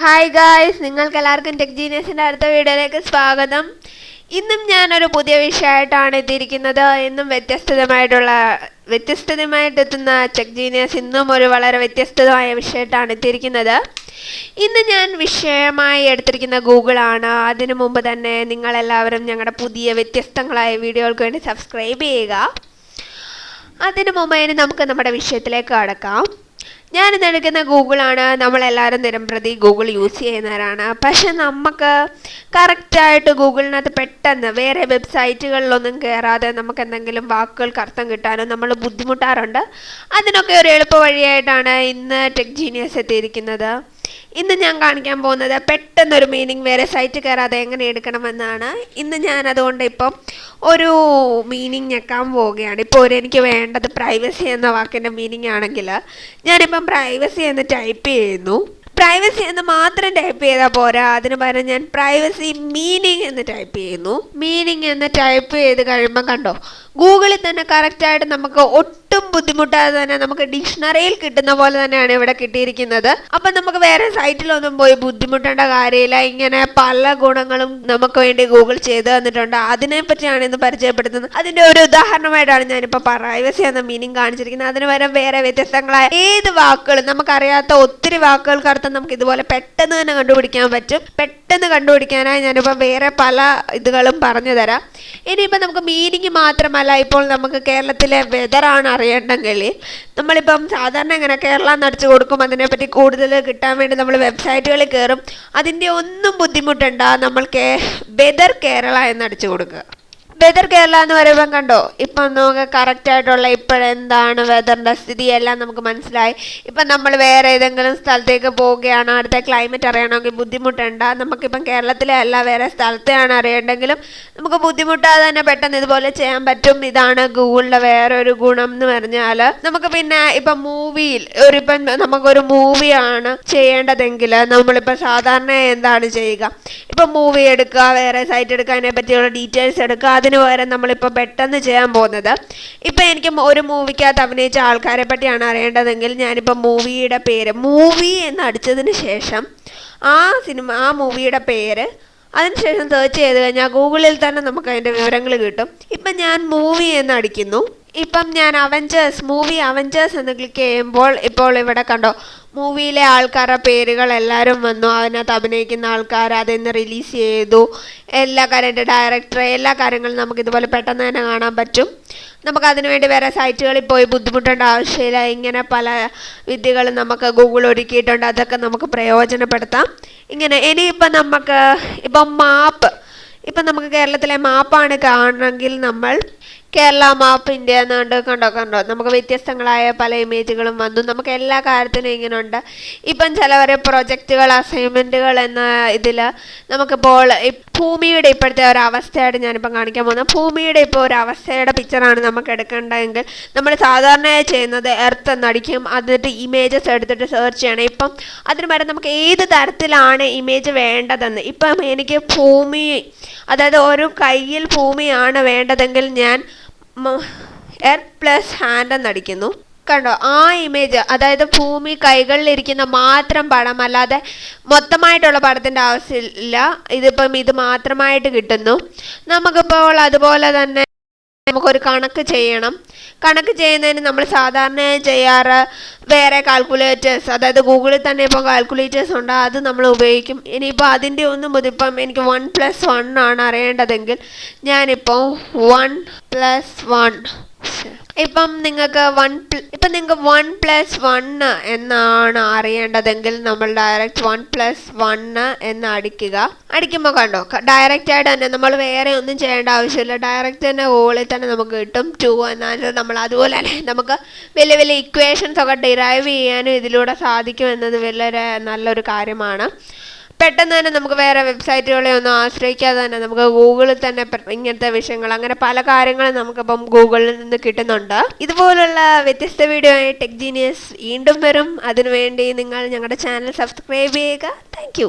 Hi guys നിങ്ങൾക്ക് എല്ലാവർക്കും tech ജീനിയസിന്റെ അടുത്ത വീഡിയോയിലേക്ക് സ്വാഗതം. ഇന്നും ഞാനൊരു പുതിയ വിഷയമായിട്ടാണ് എത്തിയിരിക്കുന്നത്. ഇന്നും വ്യത്യസ്തമായിട്ടുള്ള വ്യത്യസ്തമായിട്ട് എത്തുന്ന ടെക് ജീനിയസ് ഇന്നും ഒരു വളരെ വ്യത്യസ്തമായ വിഷയമായിട്ടാണ് എത്തിയിരിക്കുന്നത്. ഇന്ന് ഞാൻ വിഷയമായി എടുത്തിരിക്കുന്ന ഗൂഗിളാണ് അതിനു മുമ്പ് തന്നെ നിങ്ങളെല്ലാവരും ഞങ്ങളുടെ പുതിയ വ്യത്യസ്തങ്ങളായ വീഡിയോകൾക്ക് വേണ്ടി സബ്സ്ക്രൈബ് ചെയ്യുക. അതിനു മുമ്പ് നമുക്ക് നമ്മുടെ വിഷയത്തിലേക്ക് കടക്കാം. ഞാനിന്ന് എടുക്കുന്ന ഗൂഗിളാണ്. നമ്മളെല്ലാവരും ദിനംപ്രതി ഗൂഗിൾ യൂസ് ചെയ്യുന്നവരാണ്. പക്ഷെ നമുക്ക് കറക്റ്റായിട്ട് ഗൂഗിളിനകത്ത് പെട്ടെന്ന് വേറെ വെബ്സൈറ്റുകളിലൊന്നും കയറാതെ നമുക്ക് എന്തെങ്കിലും വാക്കുകൾക്ക് അർത്ഥം കിട്ടാനോ നമ്മൾ ബുദ്ധിമുട്ടാറുണ്ട്. അതിനൊക്കെ ഒരു എളുപ്പ വഴിയായിട്ടാണ് ഇന്ന് ടെക് ജീനിയസ് എത്തിയിരിക്കുന്നത്. ഇന്ന് ഞാൻ കാണിക്കാൻ പോകുന്നത് പെട്ടെന്നൊരു മീനിങ് വേറെ സൈറ്റ് കയറാതെ എങ്ങനെ എടുക്കണമെന്നാണ്. ഇന്ന് ഞാൻ അതുകൊണ്ട് ഇപ്പം ഒരു മീനിങ് ഞെക്കാൻ പോവുകയാണ്. ഇപ്പോൾ ഒരു എനിക്ക് വേണ്ടത് പ്രൈവസി എന്ന വാക്കിന്റെ മീനിങ് ആണെങ്കിൽ ഞാനിപ്പം പ്രൈവസി എന്ന് ടൈപ്പ് ചെയ്യുന്നു. പ്രൈവസി എന്ന് മാത്രം ടൈപ്പ് ചെയ്താൽ പോരാ. അതിന് പകരം ഞാൻ പ്രൈവസി മീനിങ് എന്ന് ടൈപ്പ് ചെയ്യുന്നു. മീനിങ് എന്ന് ടൈപ്പ് ചെയ്ത് കഴിയുമ്പോൾ കണ്ടോ ഗൂഗിളിൽ തന്നെ കറക്റ്റായിട്ട് നമുക്ക് ഒട്ടും ബുദ്ധിമുട്ടാതെ തന്നെ നമുക്ക് ഡിക്ഷണറിയിൽ കിട്ടുന്ന പോലെ തന്നെയാണ് ഇവിടെ കിട്ടിയിരിക്കുന്നത്. അപ്പം നമുക്ക് വേറെ സൈറ്റിലൊന്നും പോയി ബുദ്ധിമുട്ടേണ്ട കാര്യമില്ല. ഇങ്ങനെ പല ഗുണങ്ങളും നമുക്ക് വേണ്ടി ഗൂഗിൾ ചെയ്ത് തന്നിട്ടുണ്ട്. അതിനെ പറ്റിയാണ് ഇന്ന് പരിചയപ്പെടുത്തുന്നത്. അതിന്റെ ഒരു ഉദാഹരണമായിട്ടാണ് ഞാനിപ്പോൾ പ്രൈവസി എന്ന മീനിങ് കാണിച്ചിരിക്കുന്നത്. അതിന് പകരം വേറെ വ്യത്യസ്തങ്ങളായ ഏത് വാക്കുകളും നമുക്കറിയാത്ത ഒത്തിരി വാക്കുകൾക്ക് അർത്ഥം നമുക്ക് ഇതുപോലെ പെട്ടെന്ന് തന്നെ കണ്ടുപിടിക്കാൻ പറ്റും. പെട്ടെന്ന് കണ്ടുപിടിക്കാനായി ഞാനിപ്പോൾ വേറെ പല ഇതുകളും പറഞ്ഞു തരാം. ഇനിയിപ്പോൾ നമുക്ക് മീനിങ് മാത്രമല്ല ഇപ്പോൾ നമുക്ക് കേരളത്തിലെ വെതറാണ് അറിയേണ്ടെങ്കിൽ നമ്മളിപ്പം സാധാരണ ഇങ്ങനെ കേരള നടിച്ചു കൊടുക്കും അതിനെപ്പറ്റി കൂടുതൽ കിട്ടാൻ വേണ്ടി നമ്മൾ വെബ്സൈറ്റുകളിൽ കയറും അതിന്റെ ഒന്നും ബുദ്ധിമുട്ടുണ്ടാ നമ്മൾ കേ വെതർ കേരള എന്ന് അടിച്ചു കൊടുക്കുക. വെതർ കേരള എന്ന് പറയുമ്പം കണ്ടോ? ഇപ്പം നമുക്ക് കറക്റ്റ് ആയിട്ടുള്ള ഇപ്പോഴെന്താണ് വെതറിന്റെ സ്ഥിതി എല്ലാം നമുക്ക് മനസ്സിലായി. ഇപ്പം നമ്മൾ വേറെ ഏതെങ്കിലും സ്ഥലത്തേക്ക് പോവുകയാണ് അടുത്ത ക്ലൈമറ്റ് അറിയണമെങ്കിൽ ബുദ്ധിമുട്ടുണ്ട്. നമുക്കിപ്പം കേരളത്തിലെ അല്ല വേറെ സ്ഥലത്തെയാണ് അറിയേണ്ടെങ്കിലും നമുക്ക് ബുദ്ധിമുട്ടാതെ തന്നെ പെട്ടെന്ന് ഇതുപോലെ ചെയ്യാൻ പറ്റും. ഇതാണ് ഗൂഗിളിന്റെ വേറെ ഒരു ഗുണം എന്ന് പറഞ്ഞാൽ നമുക്ക് പിന്നെ ഇപ്പം മൂവിയിൽ ഒരു ഇപ്പം നമുക്കൊരു മൂവിയാണ് ചെയ്യേണ്ടതെങ്കിൽ നമ്മളിപ്പോൾ സാധാരണ എന്താണ് ചെയ്യുക? ഇപ്പം മൂവി എടുക്കുക വേറെ സൈറ്റ് എടുക്കുക അതിനെ പറ്റിയുള്ള ഡീറ്റെയിൽസ് എടുക്കുക അതിന് പകരം നമ്മളിപ്പോൾ പെട്ടെന്ന് ചെയ്യാൻ പോകുന്നത്. ഇപ്പം എനിക്ക് ഒരു മൂവിക്കകത്ത് അഭിനയിച്ച ആൾക്കാരെ പറ്റിയാണ് അറിയേണ്ടതെങ്കിൽ ഞാനിപ്പോൾ മൂവിയുടെ പേര് മൂവി എന്ന് അടിച്ചതിന് ശേഷം ആ സിനിമ ആ മൂവിയുടെ പേര് അതിനുശേഷം സെർച്ച് ചെയ്ത് കഴിഞ്ഞാൽ ഗൂഗിളിൽ തന്നെ നമുക്ക് അതിന്റെ വിവരങ്ങൾ കിട്ടും. ഇപ്പം ഞാൻ മൂവി എന്ന് അടിക്കുന്നു. ഇപ്പം ഞാൻ അവഞ്ചേഴ്സ് മൂവി അവഞ്ചേഴ്സ് എന്ന് ക്ലിക്ക് ചെയ്യുമ്പോൾ ഇപ്പോൾ ഇവിടെ കണ്ടോ മൂവിയിലെ ആൾക്കാരുടെ പേരുകൾ എല്ലാവരും വന്നു അതിനകത്ത് അഭിനയിക്കുന്ന ആൾക്കാർ അതിന്ന് റിലീസ് ചെയ്തു. എല്ലാ കാര്യന്റെ ഡയറക്ടർ എല്ലാ കാര്യങ്ങളും നമുക്ക് ഇതുപോലെ പെട്ടെന്ന് തന്നെ കാണാൻ പറ്റും. നമുക്ക് അതിനു വേണ്ടി വേറെ സൈറ്റുകളിൽ പോയി ബുദ്ധിമുട്ടേണ്ട ആവശ്യമില്ല. ഇങ്ങനെ പല വിദ്യകളും നമുക്ക് ഗൂഗിൾ ഒരുക്കിയിട്ടുണ്ട്. അതൊക്കെ നമുക്ക് പ്രയോജനപ്പെടുത്താം. ഇങ്ങനെ ഇനിയിപ്പം നമുക്ക് ഇപ്പം മാപ്പ് ഇപ്പം നമുക്ക് കേരളത്തിലെ മാപ്പാണ് കാണണമെങ്കിൽ നമ്മൾ കേരള മാപ്പ് ഇന്ത്യ എന്നുകൊണ്ട് കണ്ടോ കണ്ടോ? നമുക്ക് വ്യത്യസ്തങ്ങളായ പല ഇമേജുകളും വന്നു. നമുക്ക് എല്ലാ കാര്യത്തിനും ഇങ്ങനെ ഉണ്ട് ഇപ്പം ചിലവരെ പ്രൊജക്റ്റുകൾ അസൈൻമെന്റുകൾ എന്ന ഇതിൽ നമുക്കിപ്പോൾ ഭൂമിയുടെ ഇപ്പോഴത്തെ ഒരു അവസ്ഥയായിട്ട് ഞാനിപ്പം കാണിക്കാൻ പോകുന്നത്. ഭൂമിയുടെ ഇപ്പോൾ ഒരു അവസ്ഥയുടെ പിക്ചറാണ് നമുക്ക് എടുക്കേണ്ടതെങ്കിൽ നമ്മൾ സാധാരണയായി ചെയ്യുന്നത് എർത്ത് എന്നടിക്കും അതിട്ട് ഇമേജസ് എടുത്തിട്ട് സെർച്ച് ചെയ്യണം. ഇപ്പം അതിന് പകരം നമുക്ക് ഏത് തരത്തിലാണ് ഇമേജ് വേണ്ടതെന്ന്. ഇപ്പം എനിക്ക് ഭൂമി അതായത് ഒരു കയ്യിൽ ഭൂമിയാണ് വേണ്ടതെങ്കിൽ ഞാൻ എർത്ത് പ്ലസ് ഹാൻഡ് എന്നടിക്കുന്നു. കണ്ടോ? ആ ഇമേജ് അതായത് ഭൂമി കൈകളിലിരിക്കുന്ന മാത്രം പടം അല്ലാതെ മൊത്തമായിട്ടുള്ള പടത്തിന്റെ ആവശ്യമില്ല. ഇതിപ്പം ഇത് മാത്രമായിട്ട് കിട്ടുന്നു. നമുക്കിപ്പോൾ അതുപോലെ തന്നെ നമുക്കൊരു കണക്ക് ചെയ്യണം. കണക്ക് ചെയ്യുന്നതിന് നമ്മൾ സാധാരണ ചെയ്യാറ് വേറെ കാൽക്കുലേറ്റേഴ്സ് അതായത് ഗൂഗിളിൽ തന്നെ ഇപ്പോൾ കാൽക്കുലേറ്റേഴ്സ് ഉണ്ട്. അത് നമ്മൾ ഉപയോഗിക്കും. ഇനിയിപ്പോൾ അതിന്റെ ഒന്നും ഇപ്പം എനിക്ക് വൺ പ്ലസ് വൺ ആണ് അറിയേണ്ടതെങ്കിൽ ഞാനിപ്പോൾ വൺ പ്ലസ് വൺ ഇപ്പം നിങ്ങൾക്ക് വൺ ഇപ്പം നിങ്ങൾക്ക് വൺ പ്ലസ് വണ്ണ് എന്നാണ് അറിയേണ്ടതെങ്കിൽ നമ്മൾ ഡയറക്റ്റ് വൺ പ്ലസ് വണ്ണ് എന്ന് അടിക്കുക. അടിക്കുമ്പോൾ കണ്ടോ ഡയറക്റ്റ് ആയിട്ട് തന്നെ നമ്മൾ വേറെ ഒന്നും ചെയ്യേണ്ട ആവശ്യമില്ല. ഡയറക്റ്റ് തന്നെ ഹോളിൽ തന്നെ നമുക്ക് കിട്ടും. ടു എന്നാൽ നമ്മൾ അതുപോലെ തന്നെ നമുക്ക് വലിയ വലിയ ഇക്വേഷൻസ് ഒക്കെ ഡിറൈവ് ചെയ്യാനും ഇതിലൂടെ സാധിക്കും എന്നത് വളരെ നല്ലൊരു കാര്യമാണ്. പെട്ടെന്ന് തന്നെ നമുക്ക് വേറെ വെബ്സൈറ്റുകളെ ഒന്നും ആശ്രയിക്കാതെ തന്നെ നമുക്ക് ഗൂഗിളിൽ തന്നെ ഇങ്ങനത്തെ വിഷയങ്ങൾ അങ്ങനെ പല കാര്യങ്ങളും നമുക്കിപ്പം ഗൂഗിളിൽ നിന്ന് കിട്ടുന്നുണ്ട്. ഇതുപോലുള്ള വ്യത്യസ്ത വീഡിയോ ആയി ടെക് ജീനിയസ് വീണ്ടും വരും. അതിനുവേണ്ടി നിങ്ങൾ ഞങ്ങളുടെ ചാനൽ സബ്സ്ക്രൈബ് ചെയ്യുക. താങ്ക്